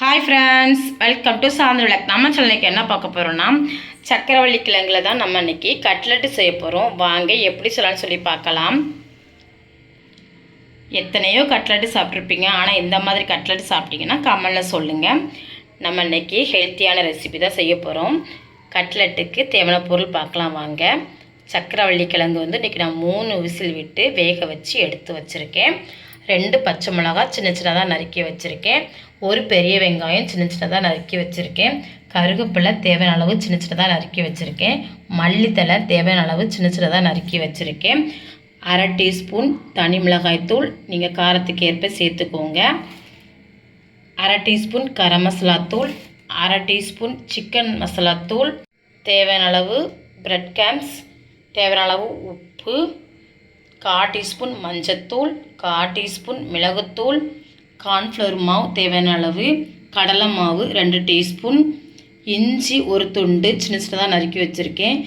Hi friends welcome to சாந்திர விளக் நம்ம சென்னைக்கு என்ன பார்க்க போகிறோம்னா சக்கரவள்ளி கிழங்குல தான் நம்ம இன்னைக்கு கட்லெட்டு செய்ய போகிறோம் வாங்க எப்படி சொல்லலாம்னு சொல்லி பார்க்கலாம். எத்தனையோ கட்லெட்டு சாப்பிட்ருப்பீங்க ஆனால் இந்த மாதிரி கட்லெட்டு சாப்பிட்டீங்கன்னா கமெண்டில் சொல்லுங்கள் நம்ம இன்னைக்கு ஹெல்த்தியான ரெசிபி தான் செய்ய போகிறோம் கட்லெட்டுக்கு தேவையான பொருள் பார்க்கலாம் வாங்க. சக்கரவள்ளி கிழங்கு வந்து இன்றைக்கி நான் மூணு விசில் விட்டு வேக வச்சு எடுத்து வச்சுருக்கேன். ரெண்டு பச்சை மிளகா சின்ன சின்னதாக நறுக்கி வச்சுருக்கேன். ஒரு பெரிய வெங்காயம் சின்ன சின்னதாக நறுக்கி வச்சுருக்கேன். கருவேப்பிலை தேவையான அளவு சின்ன சின்னதாக நறுக்கி வச்சுருக்கேன். மல்லித்தலை தேவையான அளவு சின்ன சின்னதாக நறுக்கி வச்சுருக்கேன். அரை டீஸ்பூன் தனி மிளகாய்த்தூள் நீங்கள் காரத்துக்கு ஏற்ப சேர்த்துக்கோங்க. அரை டீஸ்பூன் கரம் மசாலா தூள் அரை டீஸ்பூன் சிக்கன் மசாலா தூள் தேவையான அளவு பிரெட் கேம்ஸ் தேவையான அளவு உப்பு கா டீஸ்பூன் மஞ்சத்தூள் கா டீஸ்பூன் மிளகுத்தூள் கார்ன்ஃப்ளவர் மாவு தேவையான அளவு கடலை மாவு ரெண்டு டீஸ்பூன் இஞ்சி ஒரு துண்டு சின்ன சின்னதாக நறுக்கி வச்சுருக்கேன்.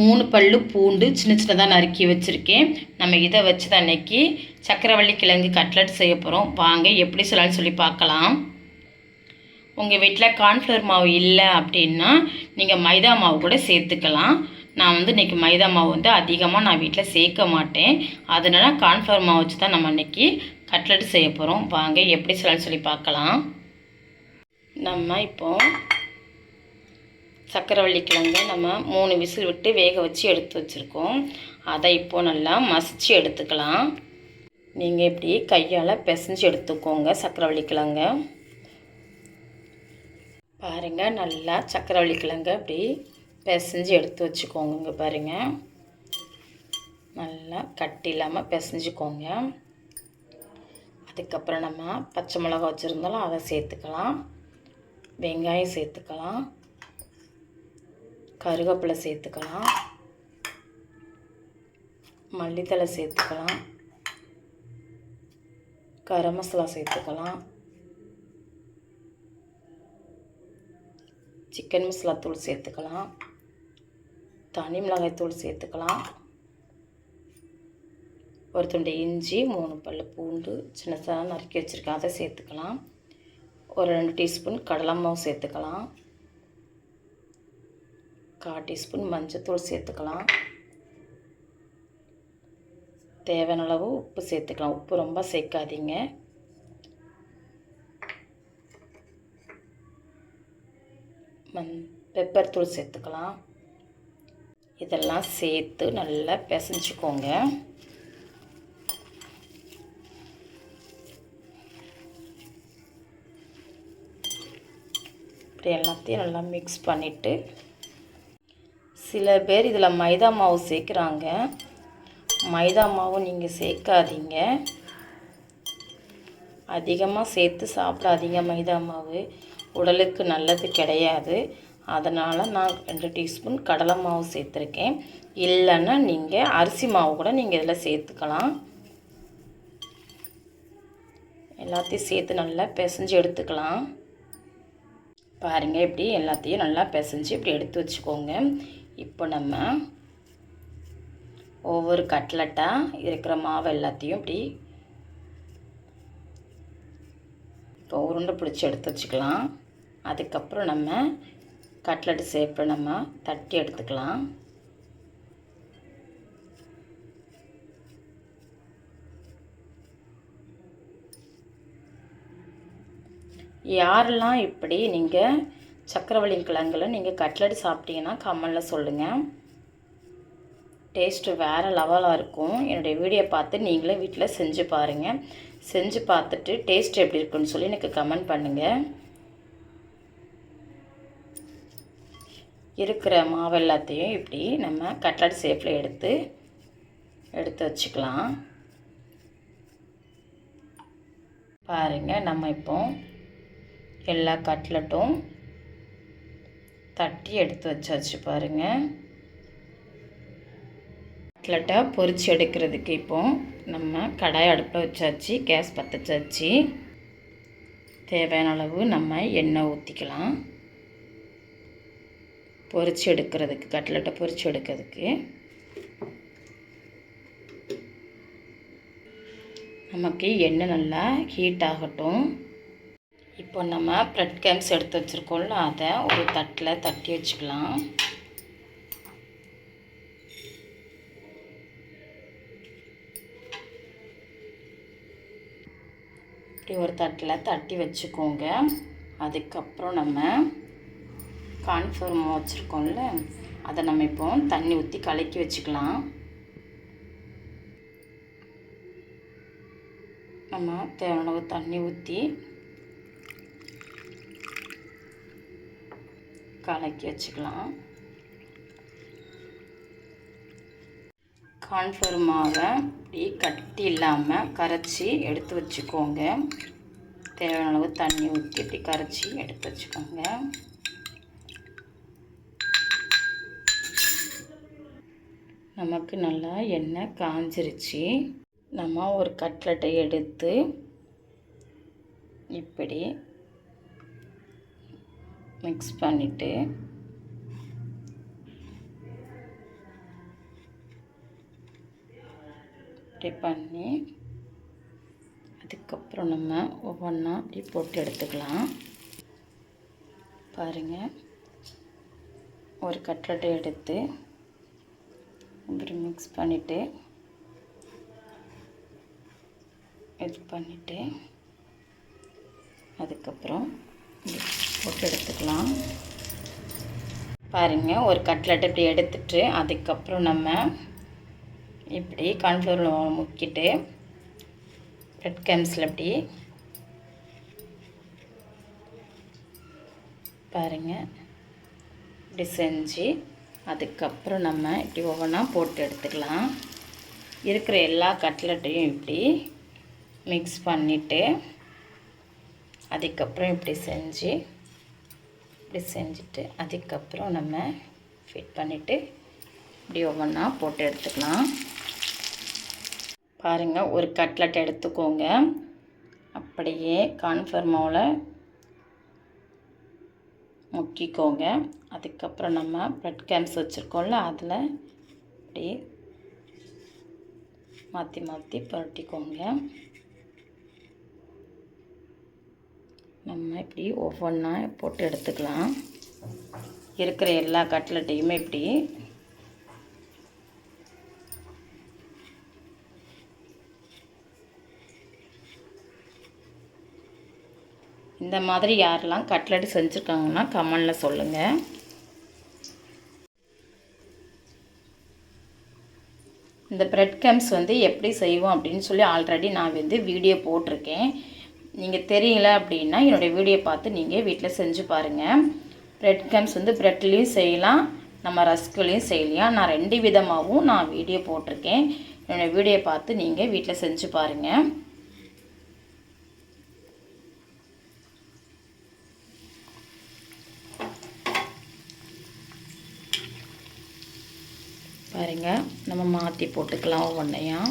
மூணு பல்லு பூண்டு சின்ன சின்னதாக நறுக்கி வச்சுருக்கேன். நம்ம இதை வச்சு தான் அன்னைக்கு சக்கரவள்ளி கிழங்கு கட்லட் செய்ய போகிறோம் வாங்க எப்படி சொல்லலாம்னு சொல்லி பார்க்கலாம். உங்கள் வீட்டில் கார்ன்ஃப்ளவர் மாவு இல்லை அப்படின்னா நீங்கள் மைதா மாவு கூட சேர்த்துக்கலாம். நான் வந்து இன்றைக்கி மைதா மாவு வந்து அதிகமாக நான் வீட்டில் சேர்க்க மாட்டேன். அதனால கார்ன்ஃப்ளவர் மாவு வச்சு தான் நம்ம இன்றைக்கி கட்லெட் செய்ய போகிறோம் வாங்க எப்படி சொல்லலாம்னு சொல்லி பார்க்கலாம். நம்ம இப்போ சக்கரவள்ளி கிழங்கு நம்ம மூணு விசில் விட்டு வேக வச்சு எடுத்து வச்சுருக்கோம். அதை இப்போது நல்லா மசிச்சு எடுத்துக்கலாம். நீங்கள் இப்படி கையால் பிசைஞ்சு எடுத்துக்கோங்க சக்கரவள்ளி கிழங்க. பாருங்கள் நல்லா சக்கரவள்ளி கிழங்கு அப்படி பிசைஞ்சு எடுத்து வச்சுக்கோங்க பாருங்கள் நல்லா கட்டி இல்லாமல் பிசைஞ்சுக்கோங்க. அதுக்கப்புறம் நம்ம பச்சை மிளகா வச்சுருந்தாலும் அதை சேர்த்துக்கலாம். வெங்காயம் சேர்த்துக்கலாம். கருவேப்பிலை சேர்த்துக்கலாம். மல்லித்தலை சேர்த்துக்கலாம். கரம் மசாலா சேர்த்துக்கலாம். சிக்கன் மசாலா தூள் சேர்த்துக்கலாம். தனி மிளகாய் தூள் சேர்த்துக்கலாம். ஒரு துண்டு இஞ்சி மூணு பல் பூண்டு சின்னதாக நறுக்கி வச்சுருக்கேன். அதை சேர்த்துக்கலாம். ஒரு ரெண்டு டீஸ்பூன் கடலை மாவு சேர்த்துக்கலாம். கால் டீஸ்பூன் மஞ்சத்தூள் சேர்த்துக்கலாம். தேவையான அளவு உப்பு சேர்த்துக்கலாம். உப்பு ரொம்ப சேர்க்காதீங்க. மண் பெப்பர் தூள் சேர்த்துக்கலாம். இதெல்லாம் சேர்த்து நல்லா பிசைஞ்சிக்கோங்க. இப்படி எல்லாத்தையும் நல்லா மிக்ஸ் பண்ணிவிட்டு சில பேர் இதில் மைதா மாவு சேர்க்குறாங்க. மைதா மாவு நீங்கள் சேர்க்காதீங்க. அதிகமாக சேர்த்து சாப்பிடாதீங்க மைதா மாவு. உடலுக்கு நல்லது கிடையாது. அதனால் நான் ரெண்டு டீஸ்பூன் கடலை மாவு சேர்த்துருக்கேன். இல்லைன்னா நீங்கள் அரிசி மாவு கூட நீங்கள் இதில் சேர்த்துக்கலாம். எல்லாத்தையும் சேர்த்து நல்லா பிசைஞ்சு எடுத்துக்கலாம். பாருங்கள் இப்படி எல்லாத்தையும் நல்லா பிசைஞ்சு இப்படி எடுத்து வச்சுக்கோங்க. இப்போ நம்ம ஒவ்வொரு கட்லட்டாக இருக்கிற மாவு எல்லாத்தையும் இப்படி இப்போ உருண்டை பிடிச்சி எடுத்து வச்சுக்கலாம். அதுக்கப்புறம் நம்ம கட்லெட் ஷேப்பில் நம்ம தட்டி எடுத்துக்கலாம். யாரெல்லாம் இப்படி நீங்கள் சக்கரவள்ளி கிழங்குல நீங்கள் கட்லட் சாப்பிட்டீங்கன்னா கமெண்டில் சொல்லுங்கள் டேஸ்ட்டு வேறு லெவலாக இருக்கும். என்னுடைய வீடியோ பார்த்து நீங்களே வீட்டில் செஞ்சு பாருங்கள் செஞ்சு பார்த்துட்டு டேஸ்ட் எப்படி இருக்குன்னு சொல்லி எனக்கு கமெண்ட் பண்ணுங்கள் இருக்கிற மாவு எல்லாத்தையும் இப்படி நம்ம கட்லட் சேஃபில் எடுத்து எடுத்து வச்சுக்கலாம். பாருங்கள் நம்ம இப்போ எல்லா கட்லட்டும் தட்டி எடுத்து வச்சாச்சு பாருங்கள் கட்லட்டை பொறிச்சு எடுக்கிறதுக்கு இப்போ நம்ம கடாய் அடுப்பில் வச்சாச்சு கேஸ் பற்ற வச்சாச்சு தேவையான அளவு நம்ம எண்ணெய் ஊற்றிக்கலாம் பொறிச்சு எடுக்கிறதுக்கு கட்லட்டை பொறிச்சு எடுக்கிறதுக்கு. நமக்கு எண்ணெய் நல்லா ஹீட் ஆகட்டும். இப்போ நம்ம ப்ரெட் கேம்ஸ் எடுத்து வச்சுருக்கோம்ல அதை ஒரு தட்டில் தட்டி வச்சுக்கலாம். இப்படி ஒரு தட்டில் தட்டி வச்சுக்கோங்க. அதுக்கப்புறம் நம்ம கான்ஃபர்ம் வச்சுருக்கோம்ல அதை நம்ம இப்போ தண்ணி ஊற்றி கலக்கி வச்சுக்கலாம். நம்ம தேவையான தண்ணி ஊற்றி கலக்கி வச்சுக்கலாம். கான்ஃபர் மாவை இப்படி கட்டி இல்லாமல் கரைச்சி எடுத்து வச்சுக்கோங்க. தேவையான அளவு தண்ணி ஊற்றி இப்படி கரைச்சி எடுத்து வச்சுக்கோங்க. நமக்கு நல்லா எண்ணெய் காஞ்சிருச்சு. நம்ம ஒரு கட்லெட்டை எடுத்து இப்படி மிக்ஸ் பண்ணிவிட்டு இப்படி பண்ணி அதுக்கப்புறம் நம்ம ஒவ்வொன்றா அப்படி போட்டு எடுத்துக்கலாம். பாருங்கள் ஒரு கட்லெட்டை எடுத்து இப்படி மிக்ஸ் பண்ணிவிட்டு இது பண்ணிவிட்டு அதுக்கப்புறம் இப்படி போட்டு எடுத்துக்கலாம். பாருங்கள் ஒரு கட்லெட் இப்படி எடுத்துட்டு அதுக்கப்புறம் நம்ம இப்படி கான்ஃப்ளவர் முக்கிட்டு ரெட் கேம்ஸில் இப்படி பாருங்கள் இப்படி செஞ்சு அதுக்கப்புறம் நம்ம இப்படி ஒவ்வொன்றா போட்டு எடுத்துக்கலாம். இருக்கிற எல்லா கட்லெட்டையும் இப்படி மிக்ஸ் பண்ணிவிட்டு அதுக்கப்புறம் இப்படி செஞ்சு இப்படி செஞ்சுட்டு அதுக்கப்புறம் நம்ம ஃபிட் பண்ணிவிட்டு இப்படி ஒவ்வொன்றா போட்டு எடுத்துக்கலாம். பாருங்கள் ஒரு கட்லெட் எடுத்துக்கோங்க. அப்படியே கான்ஃபர்மாவில் முக்கிக்கோங்க. அதுக்கப்புறம் நம்ம ப்ரெட் கேம்ஸ் வச்சுருக்கோம்ல அதில் அப்படியே மாற்றி மாற்றி புரட்டிக்கோங்க. நம்ம இப்படி ஒவ்வொன்றா போட்டு எடுத்துக்கலாம். இருக்கிற எல்லா கட்லெட்டையுமே இப்படி. இந்த மாதிரி யாரெல்லாம் கட்லெட் செஞ்சுருக்காங்கன்னா கமெண்டில் சொல்லுங்கள் இந்த ப்ரெட் கேம்ஸ் வந்து எப்படி செய்வோம் அப்படின்னு சொல்லி ஆல்ரெடி நான் வந்து வீடியோ போட்டிருக்கேன். நீங்கள் தெரியல அப்படின்னா என்னுடைய வீடியோ பார்த்து நீங்கள் வீட்டில் செஞ்சு பாருங்கள் ப்ரெட் கம்ஸ் வந்து ப்ரெட்லேயும் செய்யலாம் நம்ம ரஸ்குலையும் செய்யலாம். நான் ரெண்டு விதமாகவும் நான் வீடியோ போட்டிருக்கேன். என்னோடய வீடியோ பார்த்து நீங்கள் வீட்டில் செஞ்சு பாருங்கள் பாருங்கள் நம்ம மாற்றி போட்டுக்கலாம் ஒவ்வொன்றையும்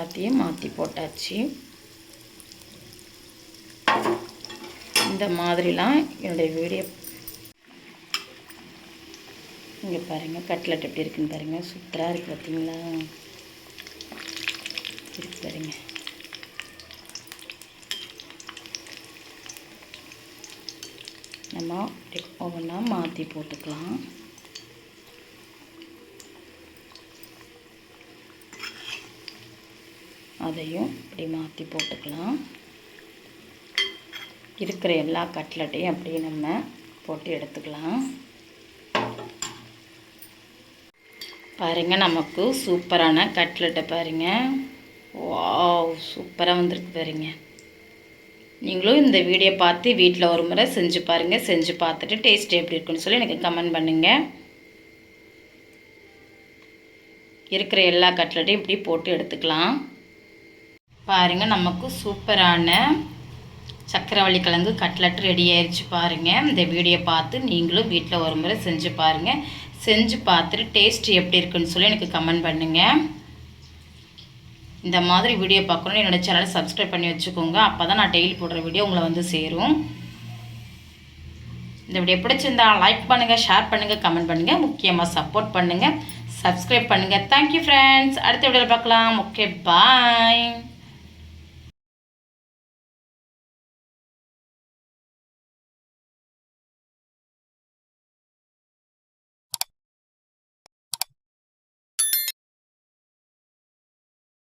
எல்லாத்தையும் மாற்றி போட்டாச்சு. இந்த மாதிரிலாம் என்னுடைய வீடியோ. இங்கே பாருங்கள் கட்லெட் எப்படி இருக்குன்னு பாருங்கள் சூப்பராக இருக்குது பார்த்தீங்களா இருக்கு பாருங்க. நம்ம ஒவ்வொன்றா மாற்றி போட்டுக்கலாம். அதையும் இப்படி மாற்றி போட்டுக்கலாம். இருக்கிற எல்லா கட்லட்டையும் அப்படியே நம்ம போட்டு எடுத்துக்கலாம். பாருங்கள் நமக்கு சூப்பரான கட்லெட்டை பாருங்கள் வாவ் சூப்பராக வந்திருக்கு பாருங்க. நீங்களும் இந்த வீடியோ பார்த்து வீட்டில் ஒரு முறை செஞ்சு பாருங்கள் செஞ்சு பார்த்துட்டு டேஸ்ட் எப்படி இருக்குன்னு சொல்லி எனக்கு கமெண்ட் பண்ணுங்கள் இருக்கிற எல்லா கட்லட்டையும் இப்படி போட்டு எடுத்துக்கலாம். பாருங்கள் நமக்கு சூப்பரான சக்கரவள்ளி கிழங்கு கட்லட் ரெடி ஆயிடுச்சு பாருங்கள் இந்த வீடியோ பார்த்து நீங்களும் வீட்டில் ஒரு முறை செஞ்சு பாருங்கள் செஞ்சு பார்த்துட்டு டேஸ்ட் எப்படி இருக்குன்னு சொல்லி எனக்கு கமெண்ட் பண்ணுங்கள் இந்த மாதிரி வீடியோ பார்க்கணுன்னு என்னோடய சேனலை சப்ஸ்கிரைப் பண்ணி வச்சுக்கோங்க. அப்போ தான் நான் டெய்லி போடுற வீடியோ உங்களை வந்து சேரும். இந்த வீடியோ பிடிச்சிருந்தா லைக் பண்ணுங்கள் ஷேர் பண்ணுங்கள் கமெண்ட் பண்ணுங்கள் முக்கியமாக சப்போர்ட் பண்ணுங்கள் சப்ஸ்கிரைப் பண்ணுங்கள் தேங்க்யூ ஃப்ரெண்ட்ஸ் அடுத்த வீடியோவில் பார்க்கலாம். Okay bye